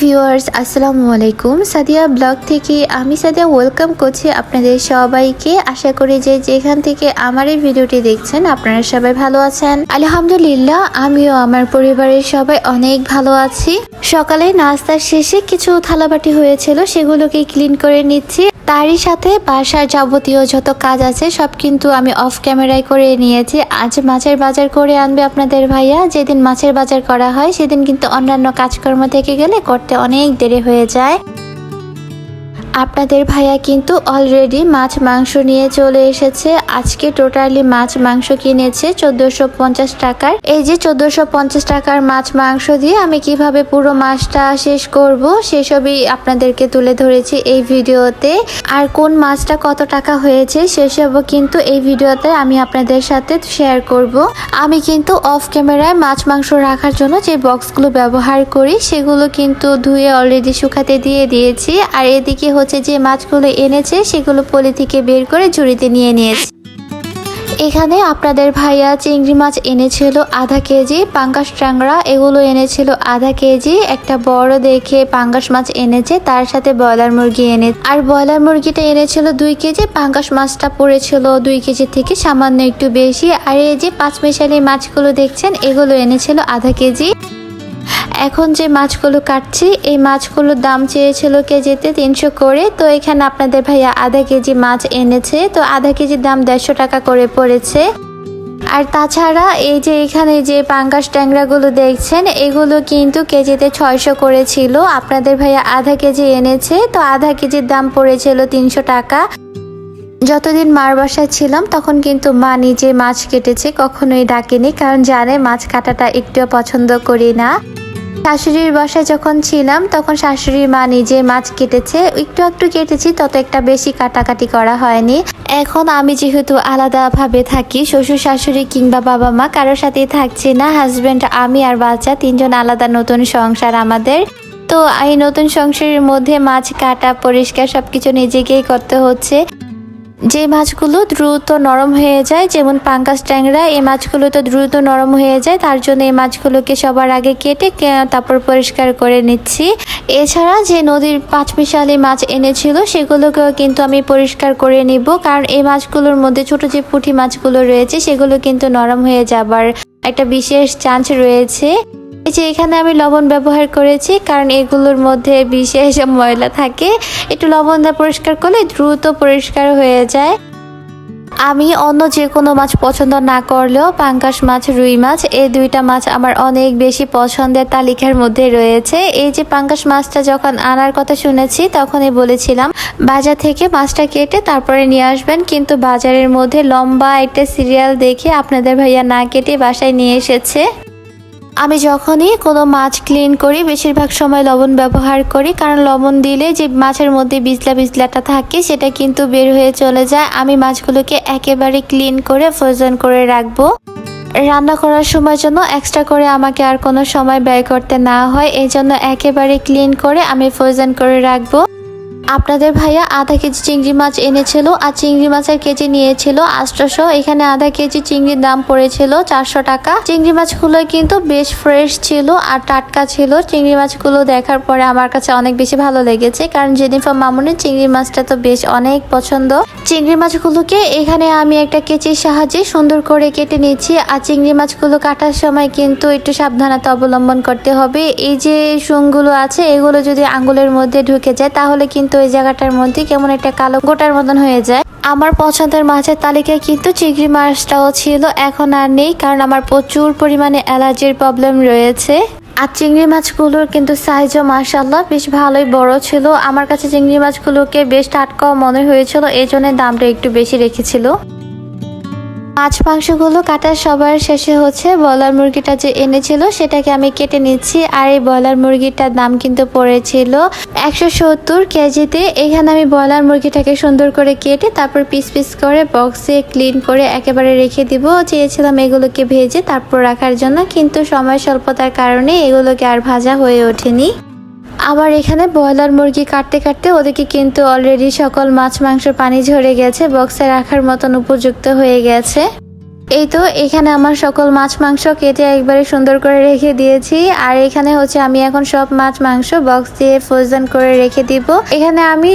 Viewers আসসালামু আলাইকুম। Sadia blog থেকে আমি সাদিয়া ওয়েলকাম করছি আপনাদের সবাইকে। আশা করি যে যেখান থেকে আমার এই ভিডিওটি দেখছেন, আপনারা সবাই ভালো আছেন। আলহামদুলিল্লাহ, আমিও আমার পরিবারের সবাই অনেক ভালো আছি। সকালে নাস্তার শেষে কিছু থালাবাটি হয়েছিল, সেগুলোকে ক্লিন করে নিচ্ছি। তারই সাথে বাসার যাবতীয় যত কাজ আছে সব কিন্তু আমি অফ ক্যামেরায় করে নিয়েছি। আজ মাছের বাজার করে আনবে আপনাদের ভাইয়া। যেদিন মাছের বাজার করা হয়, সেদিন কিন্তু অন্যান্য কাজকর্ম থেকে গেলে করতে অনেক দেরি হয়ে যায়। আপনাদের ভাইয়া কিন্তু অলরেডি মাছ, মাংস নিয়ে চলে এসেছে। আজকে টোটালি মাছ, মাংস কিনেছে চোদ্দোশো পঞ্চাশ টাকার। এই যে চোদ্দোশো পঞ্চাশ টাকার মাছ, মাংস দিয়ে আমি কীভাবে পুরো মাছটা শেষ করব, সেসবই আপনাদেরকে তুলে ধরেছি এই ভিডিওতে। আর কোন মাছটা কত টাকা হয়েছে, সেসবও কিন্তু এই ভিডিওতে আমি আপনাদের সাথে শেয়ার করব। আমি কিন্তু অফ ক্যামেরায় মাছ, মাংস রাখার জন্য যে বক্সগুলো ব্যবহার করি, সেগুলো কিন্তু ধুয়ে অলরেডি শুকাতে দিয়ে দিয়েছি। আর এদিকে হচ্ছে যে মাছগুলো এনেছে, সেগুলো পলি থেকে বের করে ঝুড়িতে নিয়ে নিয়েছে। এখানে আপনাদের ভাইয়া চিংড়ি মাছ এনেছিল আধা কেজি, পাঙ্গাস ট্যাংরা এগুলো এনেছিল আধা কেজি। একটা বড় দেখে পাঙ্গাস মাছ এনেছে, তার সাথে ব্রয়লার মুরগি এনে আর ব্রয়লার মুরগিটা এনেছিল দুই কেজি, পাঙ্গাস মাছটা পড়েছিল দুই কেজি থেকে সামান্য একটু বেশি। আর এই যে পাঁচ মিশালি মাছগুলো দেখছেন, এগুলো এনেছিল আধা কেজি। এখন যে মাছগুলো কাটছি, এই মাছগুলোর দাম চেয়েছিল কেজিতে তিনশো করে। তো এখানে আপনাদের ভাইয়া আধা কেজি মাছ এনেছে। তো আধা কেজির দাম দেড়শো টাকা করে পড়েছে। আর তাছাড়া এই যে এখানে যে পাঙ্গাস ট্যাংরাগুলো দেখছেন, এগুলো কিন্তু কেজিতে ছয়শো করেছিল। আপনাদের ভাইয়া আধা কেজি এনেছে, তো আধা কেজির দাম পড়েছিল তিনশো টাকা। যতদিন মার বাসায় ছিলাম, তখন কিন্তু মা নিজে মাছ কেটেছে, কখনোই ডাকেনি, কারণ জানে মাছ কাটাটা একটুও পছন্দ করি না। শাশুড়ির বাসায় যখন ছিলাম, তখন শাশুড়ির মা নিজে মাছ কেটেছে, একটু একটু কেটেছি, তত একটা বেশি কাটাকাটি করা হয়নি। এখন আমি যেহেতু আলাদাভাবে থাকি, শ্বশুর শাশুড়ি কিংবা বাবা মা কারোর সাথেই থাকছি না হাজব্যান্ড আমি আর বাচ্চা, তিনজন আলাদা নতুন সংসার আমাদের। তো এই নতুন সংসারের মধ্যে মাছ কাটা, পরিষ্কার সবকিছু নিজেকেই করতে হচ্ছে। যে মাছগুলো দ্রুত নরম হয়ে যায়, যেমন পাঙ্কাস ট্যাংরা, এই মাছগুলো তো দ্রুত নরম হয়ে যায়, তার জন্য এই মাছগুলোকে সবার আগে কেটে তারপর পরিষ্কার করে নিচ্ছি। এছাড়া যে নদীর পাঁচমিশালি মাছ এনেছিল, সেগুলোকেও কিন্তু আমি পরিষ্কার করে নিব, কারণ এই মাছগুলোর মধ্যে ছোট যে পুঁটি মাছগুলো রয়েছে, সেগুলো কিন্তু নরম হয়ে যাবার একটা বিশেষ চান্স রয়েছে। এই যে এখানে আমি লবণ ব্যবহার করেছি, কারণ এগুলোর মধ্যে বিশেষ ময়লা থাকে। একটু লবণ দিয়ে পরিষ্কার করলে দ্রুত পরিষ্কার হয়ে যায়। আমি অন্য যে কোনো মাছ পছন্দ না করলেও পাঙ্কাশ মাছ, রুই মাছ, এই দুইটা মাছ আমার অনেক বেশি পছন্দের তালিকার মধ্যে রয়েছে। এই যে পাঙ্কাশ মাছটা যখন আনার কথা শুনেছি, তখনই বলেছিলাম, বাজার থেকে মাছটা কেটে তারপরে নিয়ে আসবেন। কিন্তু বাজারের মধ্যে লম্বা একটা সিরিয়াল দেখে আপনাদের ভাইয়া না কেটে বাসায় নিয়ে এসেছে। আমি যখনই কোনো মাছ ক্লিন করি, বেশিরভাগ সময় লবণ ব্যবহার করি, কারণ লবণ দিলে যে মাছের মধ্যে বিজলা বিজলাটা থাকে, সেটা কিন্তু বের হয়ে চলে যায়। আমি মাছগুলোকে একেবারে ক্লিন করে ফ্রোজেন করে রাখব। রান্না করার সময় জন্য এক্সট্রা করে আমাকে আর কোনো সময় ব্যয় করতে না হয় এই জন্য একেবারে ক্লিন করে আমি ফ্রোজেন করে রাখব। আপনাদের ভাইয়া আধা কেজি চিংড়ি মাছ এনেছিল আর চিংড়ি মাছের কেজি নিয়েছিল আটশোশো এখানে আধা কেজি চিংড়ির দাম পড়েছিল চারশো টাকা। চিংড়ি মাছগুলো কিন্তু বেশ ফ্রেশ ছিল আর টাটকা ছিল। চিংড়ি মাছগুলো দেখার পরে আমার কাছে অনেক বেশি ভালো লেগেছে কারণ জেনিফা মামুনের চিংড়ি মাছটা তো বেশ অনেক পছন্দ। চিংড়ি মাছগুলোকে এখানে আমি একটা কেচির সাহায্যে সুন্দর করে কেটে নিচ্ছি আর চিংড়ি মাছগুলো কাটার সময় কিন্তু একটু সাবধানতা অবলম্বন করতে হবে। এই যে শুংগুলো আছে, এগুলো যদি আঙ্গুলের মধ্যে ঢুকে যায়, তাহলে কিন্তু ওই জায়গাটার মধ্যে কেমন একটা কালো গোটার মতন হয়ে যায়। আমার পছন্দের মাছের তালিকায় কিন্তু চিংড়ি মাছটাও ছিল, এখন আর নেই কারণ আমার প্রচুর পরিমাণে অ্যালার্জির প্রবলেম রয়েছে। আর চিংড়ি মাছগুলোর কিন্তু সাইজও মার্শাল্লাহ বেশ ভালোই বড় ছিল। আমার কাছে চিংড়ি মাছগুলোকে বেশ টাটকাও মনে হয়েছিল এই জন্য দামটা একটু বেশি রেখেছিল। মাছ মাংসগুলো কাটার সবার শেষে হচ্ছে ব্রয়লার মুরগিটা যে এনেছিল, সেটাকে আমি কেটে নিচ্ছি। আর এই ব্রয়লার মুরগিটার দাম কিন্তু পড়েছিল একশো সত্তর কেজিতে। এখানে আমি ব্রয়লার মুরগিটাকে সুন্দর করে কেটে তারপর পিস পিস করে বক্সে ক্লিন করে একেবারে রেখে দিব। চেয়েছিলাম এগুলোকে ভেজে তারপর রাখার জন্য, কিন্তু সময় স্বল্পতার কারণে এগুলোকে আর ভাজা হয়ে ওঠেনি। আবার এখানে ব্রয়লার মুরগি কাটতে কাটতে ওদেরকে কিন্তু অলরেডি সকল মাছ, মাংস, পানি ঝরে গেছে, বক্সে রাখার মতন উপযুক্ত হয়ে গেছে। এই তো এখানে আমার সকল মাছ, মাংস কেটে একবারে সুন্দর করে রেখে দিয়েছি। আর এখানে হচ্ছে আমি এখন সব মাছ, মাংস বক্স দিয়ে ফ্রোজেন করে রেখে দিব। এখানে আমি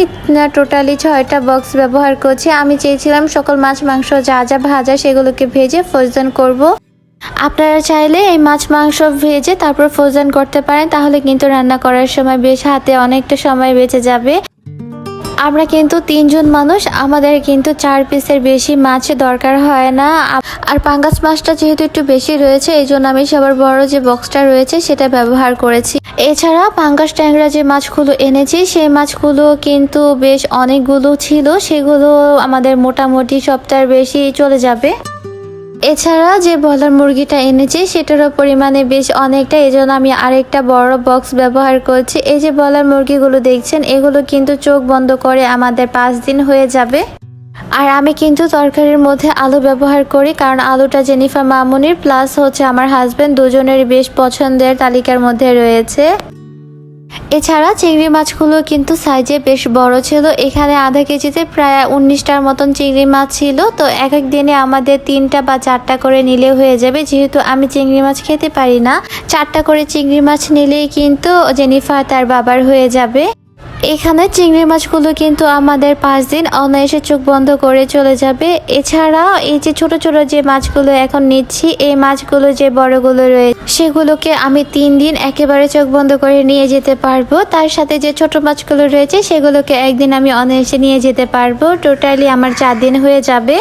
টোটালি ছয়টা বক্স ব্যবহার করছি। আমি চেয়েছিলাম সকল মাছ, মাংস যা যা ভাজা সেগুলোকে ভেজে ফ্রোজেন করব। আপনারা চাইলে এই মাছ, মাংস ভেজে তারপর ফ্রোজেন করতে পারেন। তাহলে কিন্তু রান্না করার সময় বেশ হাতে অনেকটা সময় বেঁচে যাবে। আমরা কিন্তু তিনজন মানুষ, আমাদের কিন্তু চার পিসের বেশি মাছ দরকার হয় না। আর পাঙ্গাস মাছটা যেহেতু একটু বেশি রয়েছে, এই জন্য আমি সবার বড় যে বক্সটা রয়েছে, সেটা ব্যবহার করেছি। এছাড়া পাঙ্গাস ট্যাংরা যে মাছগুলো এনেছি, সেই মাছগুলো কিন্তু বেশ অনেকগুলো ছিল, সেগুলো আমাদের মোটামুটি সপ্তাহের বেশি চলে যাবে। এছাড়া যে বলার মুরগিটা এনেছি সেটারও পরিমাণে বেশ অনেকটা এই আমি আরেকটা বড় বক্স ব্যবহার করছি। এই যে বলার মুরগিগুলো দেখছেন, এগুলো কিন্তু চোখ বন্ধ করে আমাদের পাঁচ দিন হয়ে যাবে। আর আমি কিন্তু তরকারির মধ্যে আলু ব্যবহার করি, কারণ আলুটা জেনিফার মামুনির প্লাস হচ্ছে আমার হাজব্যান্ড দুজনের বেশ পছন্দের তালিকার মধ্যে রয়েছে। এছাড়া চিংড়ি মাছগুলো কিন্তু সাইজে বেশ বড় ছিল। এখানে আধা কেজিতে প্রায় উনিশটার মতন চিংড়ি মাছ ছিল। তো এক এক দিনে আমাদের তিনটা বা চারটা করে নিলে হয়ে যাবে। যেহেতু আমি চিংড়ি মাছ খেতে পারি না, চারটা করে চিংড়ি মাছ নিলেই কিন্তু জেনিফার তার বাবার হয়ে যাবে। এখানে চিংড়ি মাছগুলো কিন্তু আমাদের পাঁচ দিন অনায়াসে চোখ বন্ধ করে চলে যাবে। এছাড়া এই যে ছোট ছোট যে মাছগুলো এখন নিচ্ছি, এই মাছগুলো যে বড়গুলো রয়েছে সেগুলোকে আমি তিন দিন একেবারে চোখ বন্ধ করে নিয়ে যেতে পারব। তার সাথে যে ছোট মাছগুলো রয়েছে, সেগুলোকে একদিন আমি অনায়াসে নিয়ে যেতে পারব। টোটালি আমার চার দিন হয়ে যাবে।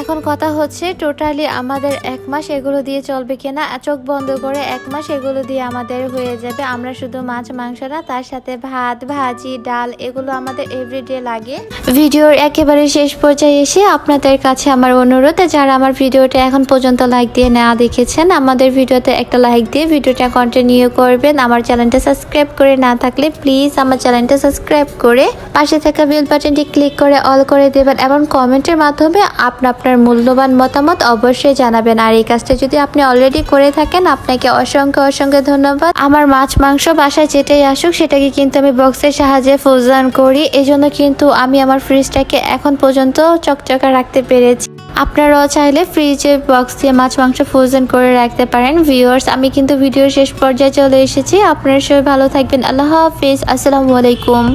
এখন কথা হচ্ছে টোটালি আমাদের এক মাস এগুলো দিয়ে চলবে কিনা? চোখ বন্ধ করে এক মাস এগুলো দিয়ে আমাদের হয়ে যাবে। আমরা শুধু মাছ, মাংস না, তার সাথে ভাত, ভাজি, ডাল, এগুলো আমাদের এভরিডে লাগে। ভিডিওর একেবারে শেষ পর্যায়ে এসে আপনাদের কাছে আমার অনুরোধ, যারা আমার ভিডিওটা এখন পর্যন্ত লাইক দিয়ে না দেখেছেন, আমাদের ভিডিওতে একটা লাইক দিয়ে ভিডিওটা কন্টিনিউ করবেন। আমার চ্যানেলটা সাবস্ক্রাইব করে না থাকলে প্লিজ আমার চ্যানেলটা সাবস্ক্রাইব করে পাশে থাকা বেল বাটনটি ক্লিক করে অল করে দেবেন এবং কমেন্টের মাধ্যমে আপনার আপনার মূল্যবান মতামত অবশ্যই জানাবেন। আর এই কাজটা যদি আপনি অলরেডি করে থাকেন, আপনাকে অসংখ্য অসংখ্য ধন্যবাদ। আমার মাছ, মাংস বাসায় যেটাই আসুক, সেটাকে কিন্তু আমি বক্সের সাহায্যে ফ্রোজন করি। এজন্য কিন্তু আমি আমার ফ্রিজটাকে এখন পর্যন্ত চকচকা রাখতে পেরেছি। আপনারাও চাইলে ফ্রিজে বক্স দিয়ে মাছ, মাংস ফ্রোজন করে রাখতে পারেন। ভিউয়ার্স আমি কিন্তু ভিডিওর শেষ পর্যায়ে চলে এসেছি। আপনারা সবাই ভালো থাকবেন। আল্লাহ হাফিজ। আসসালামু আলাইকুম।